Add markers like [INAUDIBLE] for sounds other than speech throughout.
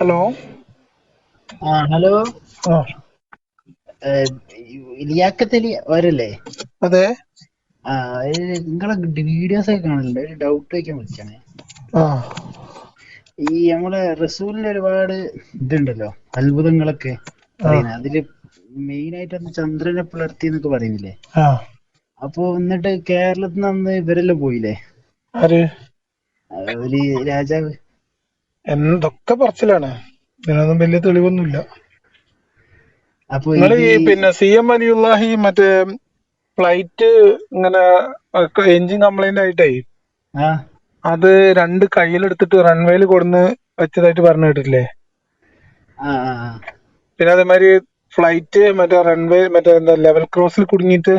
Hello ആ hello. ആ. ലിയാക്കത്തലി അവരല്ലേ? അതെ. ആ നിങ്ങളെ വീഡിയോസ് ഒക്കെ കാണലുണ്ട് ഒരു ഡൗട്ട് വയ്ക്കാൻ വിളിച്ചാണ്. ഈ നമ്മളെ റസൂലിന്റെ ഒരുപാട് ഇതുണ്ടല്ലോ അത്ഭുതങ്ങളൊക്കെ അതിൽ മെയിൻ ആയിട്ട് അന്ന് ചന്ദ്രനെ പുലർത്തി എന്നൊക്കെ പറയുന്നില്ലേ? അപ്പൊ എന്നിട്ട് കേരളത്തിൽ നിന്ന് അന്ന് ഇവരെല്ലാം പോയില്ലേ? ഒരു രാജാവ്. എന്തൊക്കെ പറച്ചിലാണ്? ഇതിനൊന്നും വലിയ തെളിവൊന്നുമില്ല. ഇല്ല നിങ്ങൾ ഈ പിന്നെ സി എം അലിയുള്ളാഹി മറ്റേ ഫ്ലൈറ്റ് ഇങ്ങനെ എഞ്ചിൻ കംപ്ലൈന്റ് ആയിട്ടേ അത് രണ്ട് കയ്യിലെടുത്തിട്ട് റൺവേയിൽ കൊടുന്ന് വെച്ചതായിട്ട് പറഞ്ഞു കേട്ടിട്ടില്ലേ. പിന്നെ അതേമാതിരി ഫ്ലൈറ്റ് മറ്റേ റൺവേ മറ്റേ എന്താ ലെവൽ ക്രോസിൽ കുടുങ്ങിട്ട്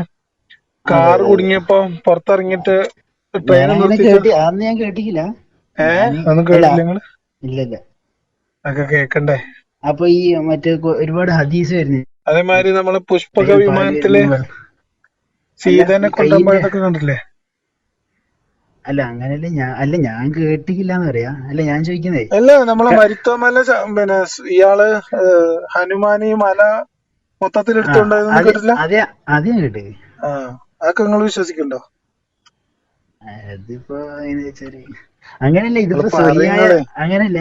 കാർ കുടുങ്ങിയപ്പോ പുറത്തിറങ്ങിട്ട് ട്രെയിൻ ഏഹ് ഒന്നും അന്ന് ഞാൻ കേട്ടിട്ടില്ല. ഏ? ഞാൻ കേട്ടില്ല നിങ്ങൾ? ഇല്ല ഇല്ല അതൊക്കെ കേക്കണ്ടേ? അപ്പൊ ഈ മറ്റേ ഒരുപാട് ഹദീസ് വരുന്നു. അതേമാതിരി നമ്മൾ പുഷ്പക വിമാനത്തിലെ സീതനെ വിമാനത്തിൽ വരുന്നു വെള്ളം- സീതേനെ ഈ കൊണ്ടുപോകാൻ കയ്യിന്റെ- പോയതൊക്കെ കണ്ടില്ലേ അല്ല അങ്ങനല്ല ഞാൻ അല്ല ഞാൻ കേട്ടിട്ടില്ല എന്ന് പറയാ. അല്ല ഞാൻ ചോദിക്കുന്നേ. അല്ല നമ്മളെ മരുത്തോമല പിന്നെ ഇയാൾ ഹനുമാനി മല മൊത്തത്തിൽ ആ എടുത്തുകൊണ്ടായതൊന്നും കേട്ടില്ല അത് അത് കേട്ട്. അതൊക്കെ നിങ്ങൾ വിശ്വസിക്കണ്ടോ അതിപ്പോ അങ്ങനല്ല ഇതിപ്പോ അങ്ങനല്ല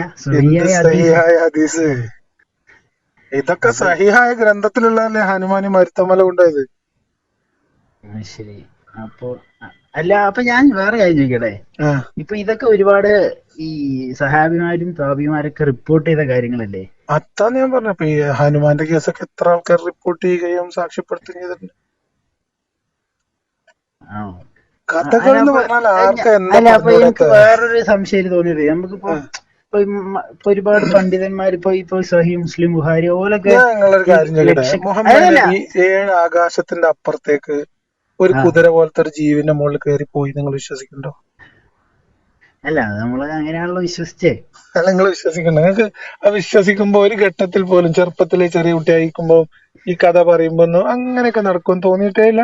ഇതൊക്കെ സഹിഹായ ഗ്രന്ഥത്തിലുള്ളതല്ലേ ഹനുമാനി മരുത്തമല ഉണ്ടായത് ശരി. അപ്പൊ അല്ല അപ്പൊ ഞാൻ വേറെ കാര്യം ചോദിക്കട്ടെ? ഇപ്പൊ ഇതൊക്കെ ഒരുപാട് ഈ സഹാബിമാരും താപിമാരൊക്കെ റിപ്പോർട്ട് ചെയ്ത കാര്യങ്ങളല്ലേ? അതാണ് ഞാൻ പറഞ്ഞ ഈ ഹനുമാന്റെ കേസൊക്കെ എത്ര ആൾക്കാർ റിപ്പോർട്ട് ചെയ്യുകയും സാക്ഷ്യപ്പെടുത്തുകയും ചെയ്തിട്ടുണ്ട്? ആ കഥകൾ എന്ന് പറഞ്ഞാൽ അല്ല അപ്പൊ എനിക്ക് വേറൊരു സംശയം തോന്നിയത്. നമുക്കിപ്പോ ഇപ്പൊ ഒരുപാട് പണ്ഡിതന്മാർ ഇപ്പൊ ഇപ്പൊ സഹി മുസ്ലിം ബുഹാരി ഓലൊക്കെ നിങ്ങളൊരു കാര്യം ചോദിക്കട്ടെ? ലക്ഷ മുഹമ്മദ് നബി ഏഴ് ആകാശത്തിന്റെ അപ്പുറത്തേക്ക് ഒരു കുതിര പോലത്തെ ഒരു ജീവിന്റെ മുകളിൽ കയറി പോയി നിങ്ങൾ വിശ്വസിക്കുന്നുണ്ടോ? അല്ല നമ്മൾ അങ്ങനെയാണല്ലോ വിശ്വസിച്ചേ. അല്ല നിങ്ങൾ വിശ്വസിക്കണ്ട നിങ്ങൾക്ക് ആ വിശ്വസിക്കുമ്പോ ഒരു ഘട്ടത്തിൽ പോലും ചെറുപ്പത്തിലെ ചെറിയ കുട്ടിയായിരിക്കുമ്പോ ഈ കഥ പറയുമ്പോ അങ്ങനെയൊക്കെ നടക്കും തോന്നിയിട്ടേ ഇല്ല.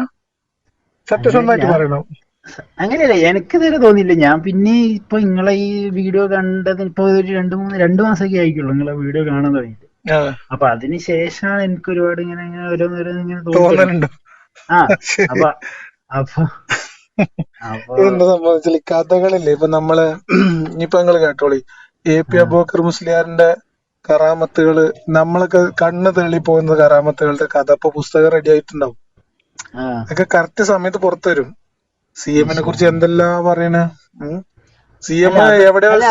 സത്യസന്ധമായിട്ട് പറയണം. അങ്ങനെയല്ല എനിക്ക് ഇതുവരെ തോന്നിയില്ല. ഞാൻ പിന്നെ ഇപ്പൊ നിങ്ങളെ ഈ വീഡിയോ കണ്ടത് ഇപ്പൊ ഒരു രണ്ടു മൂന്ന് രണ്ടു മാസമൊക്കെ ആയിക്കുള്ളൂ നിങ്ങളെ വീഡിയോ കാണാൻ തുടങ്ങിയിട്ട്. ആ. അപ്പൊ അതിന് ശേഷമാണ് എനിക്ക് ഒരുപാട് ഇങ്ങനെ ഇങ്ങനെ ഓരോന്നോരോന്ന് ഇങ്ങനെ തോന്നുന്നുണ്ട് ആ അപ്പൊ അപ്പൊ അപ്പൊ സംബന്ധിച്ചാൽ കഥകളില്ലേ ഇപ്പൊ നമ്മൾ ഇപ്പൊ നിങ്ങൾ കേട്ടോളി. എ പി ആ. അബൂബക്കർ മുസ്ലിയാറിന്റെ കറാമത്തുകൾ നമ്മളൊക്കെ കണ്ണ് തള്ളി പോകുന്ന കറാമത്തുകളുടെ കഥ. ഇപ്പൊ പുസ്തകം റെഡി ആയിട്ടുണ്ടാവും. അതൊക്കെ കറക്റ്റ് സമയത്ത് പുറത്തു വരും. സി എമ്മിനെ കുറിച്ച് എന്തെല്ലാം പറയണ? സി എം എവിടെയോ എവിടെയോ അല്ല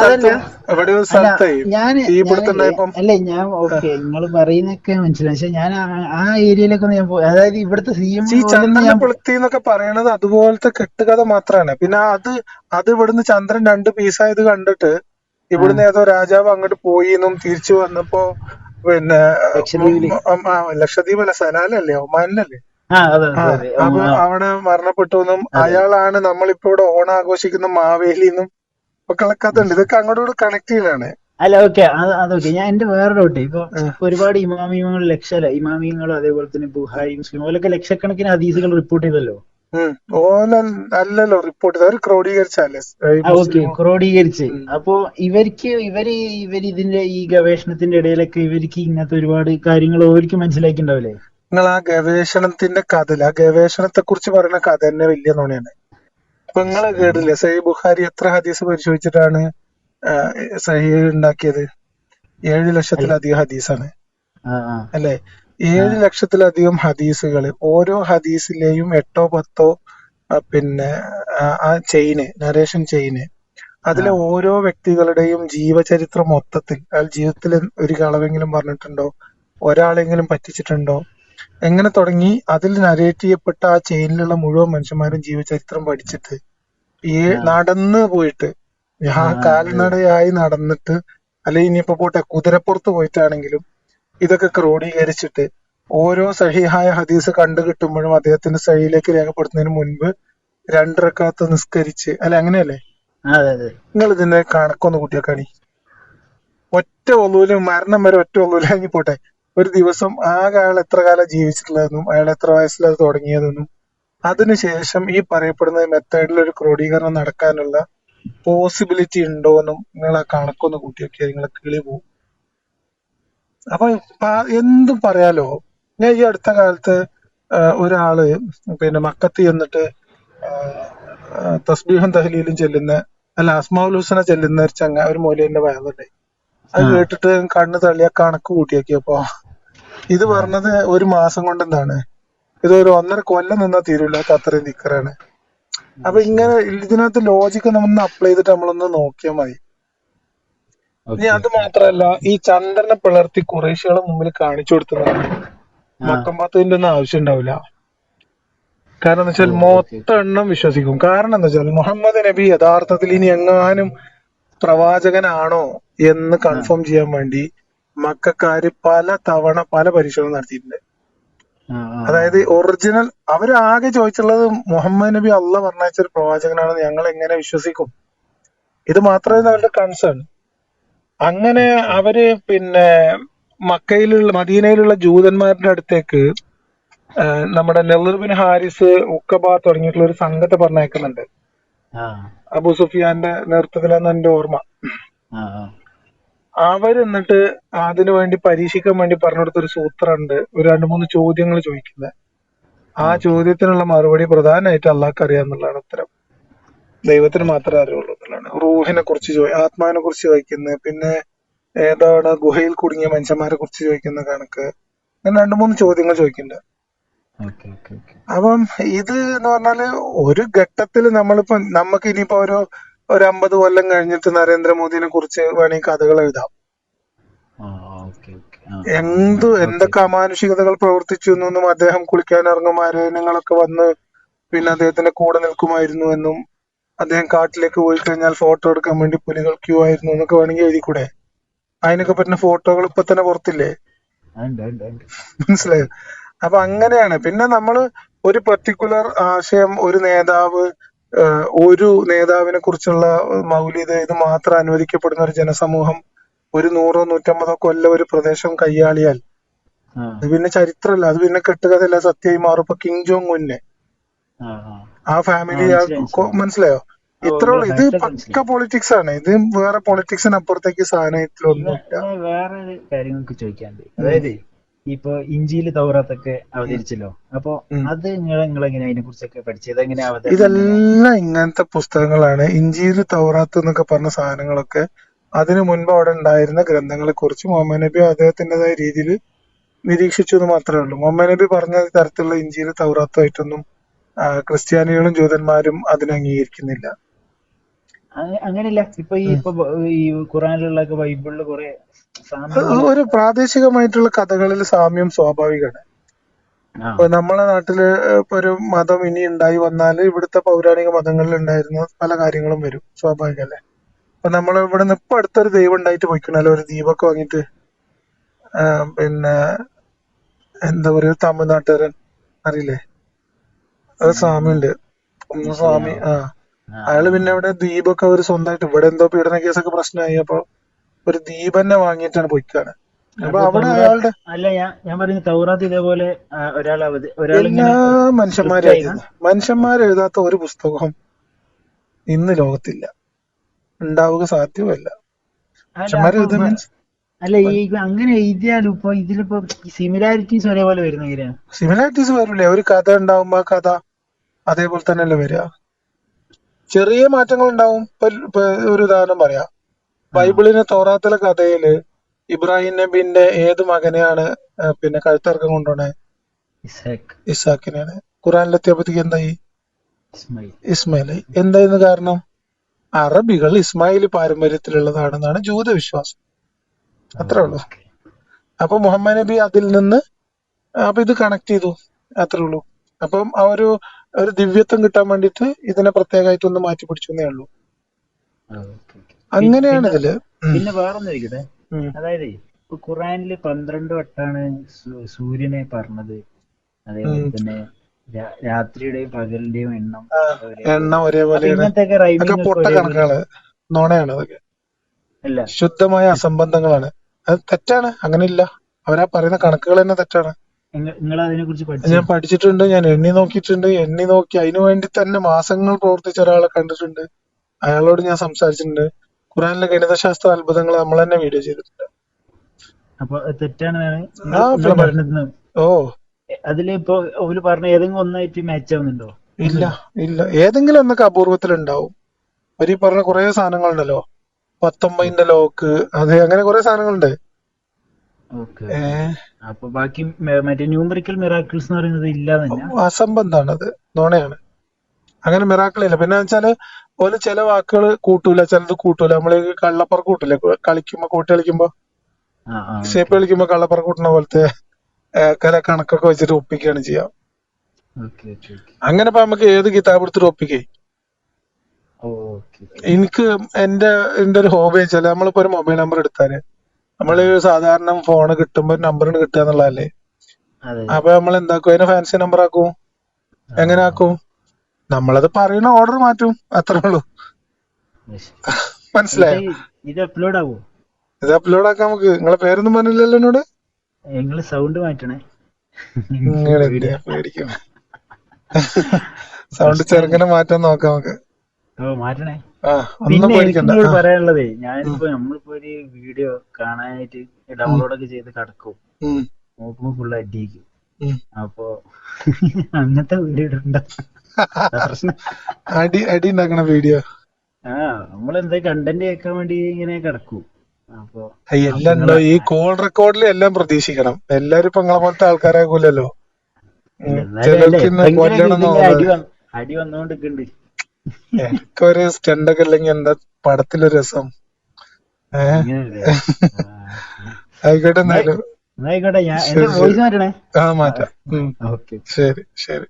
സ്ഥലത്തേ ഞാൻ ഞാൻ തീപിടുത്തുണ്ടായപ്പം അല്ല ഞാൻ ഓക്കെ നിങ്ങൾ പറയുന്നൊക്കെ മനസ്സിലായി. പക്ഷെ ഞാൻ ആ- ഏരിയയിലൊക്കെ ഞാൻ പോയി അതായത് ഇവിടുത്തെ സി എം ഈ എന്നൊക്കെ പറയണത് അതുപോലത്തെ കെട്ടുകഥ മാത്രമാണ് പിന്നെ അത് അത് ഇവിടുന്ന് ചന്ദ്രൻ രണ്ട് പീസായത് കണ്ടിട്ട് ഇവിടുന്ന് ഏതോ രാജാവ് അങ്ങോട്ട് പോയി എന്നും തിരിച്ചു വന്നപ്പോ പിന്നെ ലക്ഷദ്വീപ് അല്ല ഒമാനിലല്ലേ ആ സോറി അപ്പൊ ആ അവിടെ മരണപ്പെട്ടു എന്നും അയാളാണ് നമ്മളിപ്പോ ഇവിടെ ഓണം ആഘോഷിക്കുന്ന മാവേലി എന്നും ഒക്കെ കഥ ഉണ്ട് ഇതൊക്കെ അങ്ങോട്ട് കണക്ട് ചെയ്യലാണ്. അല്ല ഓക്കെ അത് അതൊക്കെ ഞാൻ എന്റെ വേറെ ഡൗട്ട് ഇപ്പൊ ഒരുപാട് ഇമാമിയങ്ങൾ ലക്ഷ അല്ല ഇമാമിയങ്ങളും അതേപോലെ തന്നെ ബുഹായി മുസ്ലിം ഓലൊക്കെ ലക്ഷക്കണക്കിന് ഹദീസുകൾ റിപ്പോർട്ട് ചെയ്തല്ലോ? അല്ലല്ലോ റിപ്പോർട്ട് ചെയ്ത് ക്രോഡീകരിച്ചല്ലേ ഓക്കെ ക്രോഡീകരിച്ച്. അപ്പോ ഇവർക്ക് ഇവർ ഇവർ ഇതിന്റെ ഈ ഗവേഷണത്തിന്റെ ഇടയിലൊക്കെ ഇവർക്ക് ഇങ്ങനത്തെ ഒരുപാട് കാര്യങ്ങൾ ഓർക്ക് മനസ്സിലാക്കിണ്ടാവില്ലേ നിങ്ങൾ ആ ഗവേഷണത്തിന്റെ കഥ ആ ഗവേഷണത്തെ കുറിച്ച് പറയുന്ന കഥ തന്നെ വലിയ നുണയാണ്. ഇപ്പൊ നിങ്ങളെ കേട്ടില്ലേ സഹി ബുഹാരി എത്ര ഹദീസ് പരിശോധിച്ചിട്ടാണ് സഹി ഉണ്ടാക്കിയത്? ഏഴ് ലക്ഷത്തിലധികം ഹദീസാണ്. അല്ലെ? ഏഴ് ലക്ഷത്തിലധികം ഹദീസുകൾ ഓരോ ഹദീസിലെയും എട്ടോ പത്തോ പിന്നെ ആ, ആ ചെയിന് നരേഷൻ ചെയിന്. അതിലെ ഓരോ വ്യക്തികളുടെയും ജീവചരിത്രം മൊത്തത്തിൽ അയാൾ ജീവിതത്തിൽ ഒരു കളവെങ്കിലും പറഞ്ഞിട്ടുണ്ടോ? ഒരാളെങ്കിലും പറ്റിച്ചിട്ടുണ്ടോ? എങ്ങനെ തുടങ്ങി? അതിൽ നരേറ്റ് ചെയ്യപ്പെട്ട ആ ചെയിനിലുള്ള മുഴുവൻ മനുഷ്യന്മാരും ജീവചരിത്രം പഠിച്ചിട്ട് ഈ നടന്ന് പോയിട്ട് ആ കാൽനടയായി നടന്നിട്ട് അല്ലെങ്കിൽ ഇനിയിപ്പോ പോട്ടെ കുതിരപ്പുറത്ത് പോയിട്ടാണെങ്കിലും ഇതൊക്കെ ക്രോഡീകരിച്ചിട്ട് ഓരോ സഹിഹായ ഹദീസ് കണ്ടു കിട്ടുമ്പോഴും അദ്ദേഹത്തിന്റെ സഹിയിലേക്ക് രേഖപ്പെടുത്തുന്നതിന് മുൻപ് രണ്ടരക്കാത്ത നിസ്കരിച്ച് അല്ല അങ്ങനെയല്ലേ? നിങ്ങൾ ഇതിന്റെ കണക്കൊന്ന് കൂട്ടിയാക്കാണി. ഒറ്റ ഒന്നുമില്ല മരണം വരെ ഒറ്റ ഒന്നൂലാങ്ങി പോട്ടെ. ഒരു ദിവസം ആകെ അയാൾ എത്ര കാലം ജീവിച്ചിട്ടുള്ളതെന്നും അയാൾ എത്ര വയസ്സിലത് തുടങ്ങിയതെന്നും അതിനുശേഷം ഈ പറയപ്പെടുന്ന മെത്തേഡിൽ ഒരു ക്രോഡീകരണം നടക്കാനുള്ള പോസിബിലിറ്റി ഉണ്ടോ എന്നും നിങ്ങൾ ആ കണക്കൊന്ന് കൂട്ടി നോക്കിയാൽ നിങ്ങളെ കിളി പോകും അപ്പൊ എന്തും പറയാലോ ഞാൻ ഈ അടുത്ത കാലത്ത് ഒരാൾ പിന്നെ മക്കത്ത് ചെന്നിട്ട് തസ്ബീഹും തഹ്ലീലും ചെല്ലുന്ന അല്ല അസ്മാവുൽ ഹുസന ചെല്ലുന്ന ഒരു ചങ്ങ ഒരു മൂലേന്റെ വയറുണ്ടായി അത്. കേട്ടിട്ട് കണ്ണ് തള്ളിയ കണക്ക് കൂട്ടിയാക്കിയപ്പോ ഇത് പറഞ്ഞത് ഒരു മാസം കൊണ്ട് എന്താണ് ഇത് ഒരു ഒന്നര കൊല്ലം നിന്നാ തീരൂല അത്രയും നിക്കറാണ്. അപ്പൊ ഇങ്ങനെ ഇതിനകത്ത് ലോജിക്ക് നമ്മളൊന്ന് അപ്ലൈ ചെയ്തിട്ട് നമ്മളൊന്ന് നോക്കിയാൽ മതി. ഇനി അത് മാത്രല്ല ഈ ചന്ദ്രനെ പിളർത്തി കുറേശ്ശികളെ മുമ്പിൽ കാണിച്ചു കൊടുത്തതാണ് മക്കമ്പാത്തതിന്റെ ഒന്നും ആവശ്യം ഉണ്ടാവില്ല കാരണം എന്താ വെച്ചാൽ മൊത്തം എണ്ണം വിശ്വസിക്കും. കാരണം എന്താ വെച്ചാൽ മുഹമ്മദ് നബി യഥാർത്ഥത്തിൽ ഇനി എങ്ങാനും പ്രവാചകനാണോ എന്ന് കൺഫേം ചെയ്യാൻ വേണ്ടി മക്കാര് പല തവണ പല പരിശോധന നടത്തിയിട്ടുണ്ട്. അതായത് ഒറിജിനൽ അവരാകെ ചോദിച്ചുള്ളത് മുഹമ്മദ് നബി അല്ല പറഞ്ഞ ഒരു പ്രവാചകനാണെന്ന് ഞങ്ങൾ എങ്ങനെ വിശ്വസിക്കും? ഇത് മാത്രമേ അവരുടെ കൺസേൺ അങ്ങനെ അവർ പിന്നെ മക്കയിലുള്ള മദീനയിലുള്ള ജൂതന്മാരുടെ അടുത്തേക്ക് നമ്മുടെ നെല്ലർബിൻ ഹാരിസ് ഉക്കബ തുടങ്ങിയിട്ടുള്ള ഒരു സംഘത്തെ പറഞ്ഞയക്കുന്നുണ്ട്. അബു സുഫിയാന്റെ നേതൃത്വത്തിലാന്ന് എന്റെ ഓർമ്മ. അവർ എന്നിട്ട് അതിനു വേണ്ടി പരീക്ഷിക്കാൻ വേണ്ടി പറഞ്ഞു കൊടുത്ത ഒരു സൂത്രമുണ്ട് ഒരു രണ്ടു മൂന്ന് ചോദ്യങ്ങൾ ചോദിക്കുന്നത് ആ ചോദ്യത്തിനുള്ള മറുപടി പ്രധാനമായിട്ട് അള്ളാഹ്ക്ക് അറിയാന്നുള്ളതാണ് ഉത്തരം. ദൈവത്തിന് മാത്രമേ അറിയുള്ളൂ എന്നുള്ളതാണ്. റൂഹിനെ കുറിച്ച് ചോ ആത്മാവിനെ കുറിച്ച് ചോദിക്കുന്നത് പിന്നെ ഏതാണ് ഗുഹയിൽ കുടുങ്ങിയ മനുഷ്യന്മാരെ കുറിച്ച് ചോദിക്കുന്ന കണക്ക്. അങ്ങനെ രണ്ടു മൂന്ന് ചോദ്യങ്ങൾ ചോദിക്കുന്നുണ്ട്. അപ്പം ഇത് എന്ന് പറഞ്ഞാൽ ഒരു ഘട്ടത്തിൽ നമ്മളിപ്പോ നമുക്ക് ഇനിയിപ്പോ ഒരു ഒരു അമ്പത് കൊല്ലം കഴിഞ്ഞിട്ട് നരേന്ദ്രമോദിനെ കുറിച്ച് വേണമെങ്കിൽ കഥകൾ എഴുതാം. എന്ത് എന്തൊക്കെ അമാനുഷികതകൾ പ്രവർത്തിച്ചു എന്നൊന്നും അദ്ദേഹം കുളിക്കാൻ ഇറങ്ങും അരയണങ്ങളൊക്കെ വന്ന് പിന്നെ അദ്ദേഹത്തിന്റെ കൂടെ നിൽക്കുമായിരുന്നു എന്നും അദ്ദേഹം കാട്ടിലേക്ക് പോയി കഴിഞ്ഞാൽ ഫോട്ടോ എടുക്കാൻ വേണ്ടി പുലികൾ ക്യൂ ആയിരുന്നു എന്നൊക്കെ വേണമെങ്കിൽ എഴുതിക്കൂടെ? അതിനൊക്കെ പറ്റുന്ന ഫോട്ടോകൾ ഇപ്പൊ തന്നെ പുറത്തില്ലേ? മനസ്സിലായോ? അപ്പൊ അങ്ങനെയാണ്. പിന്നെ നമ്മൾ ഒരു പെർട്ടിക്കുലർ ആശയം ഒരു നേതാവ് ഒരു നേതാവിനെ കുറിച്ചുള്ള മൗലിക ഇത് മാത്രം അനുവദിക്കപ്പെടുന്ന ഒരു ജനസമൂഹം ഒരു നൂറോ നൂറ്റമ്പതോ കൊല്ലം ഒരു പ്രദേശം കയ്യാളിയാൽ അത് പിന്നെ ചരിത്രമല്ല അത് പിന്നെ കെട്ടുകഥയല്ല സത്യമായി മാറും. ഇപ്പൊ കിങ് ജോങ് ഉന്നെ ആ ഫാമിലി ആ, മനസ്സിലായി, ഇത്ര ഇത് പക്ക പൊളിറ്റിക്സ് ആണ്. ഇത് വേറെ പൊളിറ്റിക്സിന് അപ്പുറത്തേക്ക് സാധനം ഇതിലൊന്നുമില്ല വേറെ കാര്യങ്ങൾക്ക് ചോദിക്കാണ്ട് അതായത് ഇപ്പൊ ഇഞ്ചിയിൽ തൗറാത്തൊക്കെ അവതരിച്ചല്ലോ. അപ്പൊ. അത് നിങ്ങൾ എങ്ങനെ അതിനെ കുറിച്ചൊക്കെ പഠിച്ചത് എങ്ങനെയാ ഇതെല്ലാം ഇങ്ങനത്തെ പുസ്തകങ്ങളാണ്. ഇഞ്ചിയിൽ തൗറാത്ത് എന്നൊക്കെ പറഞ്ഞ സാധനങ്ങളൊക്കെ അതിനു മുൻപ് അവിടെ ഉണ്ടായിരുന്ന ഗ്രന്ഥങ്ങളെ കുറിച്ച് മുഹമ്മദ് നബി അദ്ദേഹത്തിന്റേതായ രീതിയിൽ നിരീക്ഷിച്ചു എന്ന് മാത്രമേ ഉള്ളൂ. മുഹമ്മദ് നബി പറഞ്ഞ തരത്തിലുള്ള ഇഞ്ചിയിൽ തൗറാത്തുമായിട്ടൊന്നും ക്രിസ്ത്യാനികളും ജൂതന്മാരും അതിനെ അംഗീകരിക്കുന്നില്ല. അങ്ങനെയല്ല. ഇപ്പൊ ഈ ഇപ്പൊ ഈ ഖുറാനിലുള്ള ബൈബിളിൽ കുറെ ഒരു പ്രാദേശികമായിട്ടുള്ള കഥകളിൽ സാമ്യം സ്വാഭാവികമാണ്. ഇപ്പൊ നമ്മളെ നാട്ടിൽ ഇപ്പൊ ഒരു മതം ഇനി ഉണ്ടായി വന്നാൽ ഇവിടുത്തെ പൗരാണിക മതങ്ങളിൽ ഉണ്ടായിരുന്ന പല കാര്യങ്ങളും വരും സ്വാഭാവികല്ലേ? അപ്പൊ നമ്മൾ ഇവിടെ നിന്ന് ഇപ്പൊ അടുത്തൊരു ദൈവം ഉണ്ടായിട്ട് പോയിക്കണല്ലോ ഒരു ദീപൊക്കെ വാങ്ങിട്ട് പിന്നെ എന്താ പറയാ തമിഴ്നാട്ടുകാരൻ അറിയില്ലേ? അത് സ്വാമി ഉണ്ട് സ്വാമി ആ. അയാൾ പിന്നെ ഇവിടെ ദ്വീപൊക്കെ ഒരു സ്വന്തമായിട്ട് ഇവിടെ എന്തോ പീഡന കേസൊക്കെ പ്രശ്നമായി അപ്പൊ ഒരു ദ്വീപ് തന്നെ വാങ്ങിയിട്ടാണ് പൊയ്ക്കാണ്. അപ്പൊ അവിടെ അയാളുടെ അല്ല ഞാൻ ഞാൻ തൗറാത്ത് ഇതേപോലെ ഒരാൾ എല്ലാ മനുഷ്യന്മാരെ മനുഷ്യന്മാരും script എഴുതുന്ന മനുഷ്യന്മാർ എഴുതാത്ത ഒരു പുസ്തകം ഇന്ന് ലോകത്തില്ല. ഉണ്ടാവുക സാധ്യമല്ല. അല്ല ഈ അങ്ങനെ എഴുതിയാലും ഇപ്പൊ ഇതിലിപ്പോ സിമിലാരിറ്റീസ് ഒരേപോലെ വരുന്ന സിമിലാരിറ്റീസ് വരില്ലേ ഒരു കഥ ഉണ്ടാവുമ്പോ ആ കഥ അതേപോലെ തന്നെയല്ലേ വരിക. ചെറിയ മാറ്റങ്ങൾ ഉണ്ടാവും ഒരു ഉദാഹരണം പറയാം. ബൈബിളിന് തോറാത്തിലെ കഥയിൽ ഇബ്രാഹിം നബിന്റെ ഏത് മകനെയാണ് പിന്നെ കഴുത്തർക്കം കൊണ്ടുപോണേ? ഇസാഖിനെയാണ് ഖുറാനിലെത്തിയപ്പോഴത്തേക്ക് എന്തായി? ഇസ്മായിൽ. ഇസ്മായിൽ എന്തായിരുന്നു കാരണം? അറബികൾ ഇസ്മായിലി പാരമ്പര്യത്തിലുള്ളതാണെന്നാണ് ജൂത വിശ്വാസം അത്രേ ഉള്ളൂ. അപ്പൊ മുഹമ്മദ് നബി അതിൽ നിന്ന് അപ്പൊ ഇത് കണക്ട് ചെയ്തു. അത്രേ ഉള്ളൂ. അപ്പം ആ ഒരു ഒരു ദിവ്യത്വം കിട്ടാൻ വേണ്ടിട്ട് ഇതിനെ പ്രത്യേകമായിട്ട് ഒന്ന് മാറ്റി പിടിച്ചു എന്നേ ഉള്ളൂ. അങ്ങനെയാണ് ഇതിൽ. പിന്നെ വേറൊന്നും ചോദിക്കട്ടെ? അതായത് ഇപ്പൊ ഖുറാനിൽ പന്ത്രണ്ട് വട്ടാണ് സൂര്യനെ പറഞ്ഞത്. അതേപോലെ തന്നെ രാത്രിയുടെയും പകലിന്റെയും എണ്ണം എണ്ണം ഒരേപോലെ നോണയാണ് അതൊക്കെ. ശുദ്ധമായ അസംബന്ധങ്ങളാണ്. അത് തെറ്റാണ്. അങ്ങനെയില്ല. അവരാ പറയുന്ന കണക്കുകൾ തന്നെ തെറ്റാണ്. നിങ്ങൾ അതിനെ കുറിച്ച് ഞാൻ പഠിച്ചിട്ടുണ്ട് ഞാൻ എണ്ണി നോക്കിയിട്ടുണ്ട്. എണ്ണി നോക്കി അതിനു വേണ്ടി തന്നെ മാസങ്ങൾ പ്രവർത്തിച്ച ഒരാളെ കണ്ടിട്ടുണ്ട്. അയാളോട് ഞാൻ സംസാരിച്ചിട്ടുണ്ട്. ഖുറാനിലെ ഗണിതശാസ്ത്ര അത്ഭുതങ്ങൾ നമ്മൾ തന്നെ വീഡിയോ ചെയ്തിട്ടുണ്ട്. അപ്പൊ തെറ്റാണ് ഓ. അതിലിപ്പോ ഓൽ പറഞ്ഞ ഏതെങ്കിലും ഒന്നായിട്ട് മാച്ച് ആവുന്നുണ്ടോ? ഇല്ല ഇല്ല. ഏതെങ്കിലും ഒന്നൊക്കെ അപൂർവത്തിൽ ഉണ്ടാവും ഈ പറഞ്ഞ കുറെ സാധനങ്ങളുണ്ടല്ലോ. പത്തൊമ്പതിന്റെ ലോക്ക് അത് അങ്ങനെ കുറെ സാധനങ്ങളുണ്ട്. അപ്പൊ ബാക്കി മറ്റേ ന്യൂമറിക്കൽ മിറാക്കിൾസ് എന്ന് പറയുന്നത് ഇല്ല അസംബന്ധാണ് അത്. നോണയാണ്. അങ്ങനെ മിറാക്കിൾ ഇല്ല. പിന്നെ വെച്ചാൽ ഓൽ ചില വാക്കുകൾ കൂട്ടൂല ചിലത് കൂട്ടൂല. നമ്മൾ കള്ളപ്പറ കൂട്ടില്ലേ? കളിക്കുമ്പോ കൂട്ടി കളിക്കുമ്പോ? ഷേപ്പ് കളിക്കുമ്പോ കള്ളപ്പറ കൂട്ടുന്ന പോലത്തെ കല കണക്കൊക്കെ വെച്ചിട്ട് ഒപ്പിക്കുകയാണ് ചെയ്യാം. അങ്ങനെ ഇപ്പൊ നമുക്ക് ഏത് കിതാബ് എടുത്തിട്ട് ഒപ്പിക്കേ? എനിക്ക് എന്റെ എന്റെ ഒരു ഹോബി വെച്ചാൽ നമ്മളിപ്പോ ഒരു മൊബൈൽ നമ്പർ എടുത്താൽ നമ്മൾ സാധാരണ ഫോൺ കിട്ടുമ്പോ നമ്പർ കിട്ടുക എന്നുള്ളതല്ലേ? അപ്പൊ നമ്മൾ എന്താക്കും? അതിനെ ഫാൻസി നമ്പർ ആക്കും? എങ്ങനെ ആക്കും? നമ്മളത് പറയുന്ന ഓർഡർ മാറ്റും. അത്രേ ഉള്ളൂ. [LAUGHS] മനസ്സിലായോ? ഇത് അപ്ലോഡ് ആവോ? ഇത് അപ്ലോഡ് ആക്കാം നമുക്ക്. നിങ്ങളെ പേരൊന്നും പറഞ്ഞില്ലല്ലോ എന്നോട്? നിങ്ങൾ സൗണ്ട് മാറ്റണേ. നിങ്ങളെ പേടിക്കും സൗണ്ട് ചെറുങ്ങനെ മാറ്റാൻ നോക്കാം നമുക്ക്. ഓ മാറ്റണേ. പിന്നെ പറയാനുള്ളതേ ഞാനിപ്പോ നമ്മളിപ്പോ ഒരു വീഡിയോ കാണാനായിട്ട് ഡൗൺലോഡ് ഒക്കെ ചെയ്ത് കിടക്കും. നോക്കുമ്പോ ഫുള്ള് അടിയിക്കും അപ്പോ [LAUGHS] അങ്ങനത്തെ വീഡിയോ ഉണ്ടോ അടി അടി ഉണ്ടാക്കണ വീഡിയോ. ആ നമ്മളെന്താ കണ്ടന്റ് കേൾക്കാൻ വേണ്ടി ഇങ്ങനെ കിടക്കും. അപ്പൊ എല്ലാം ഈ കോൾ റെക്കോർഡിൽ എല്ലാം പ്രതീക്ഷിക്കണം. എല്ലാരും ഇപ്പൊ നിങ്ങളെ പോലത്തെ ആൾക്കാരാകൂലല്ലോ. അടി വന്നോണ്ടിരിക്കണ്ട് അടി വന്നോണ്ടിരിക്കുന്നുണ്ട് എനിക്കൊരു സ്റ്റണ്ട് ഒക്കെ അല്ലെങ്കിൽ എന്താ പടത്തിലൊരു രസം. ആയിക്കോട്ടെ എന്നാലും. ആയിക്കോട്ടെ ഞാൻ. വോയിസ് മാറ്റണേ. ആ മാറ്റാം. ശരി ശരി.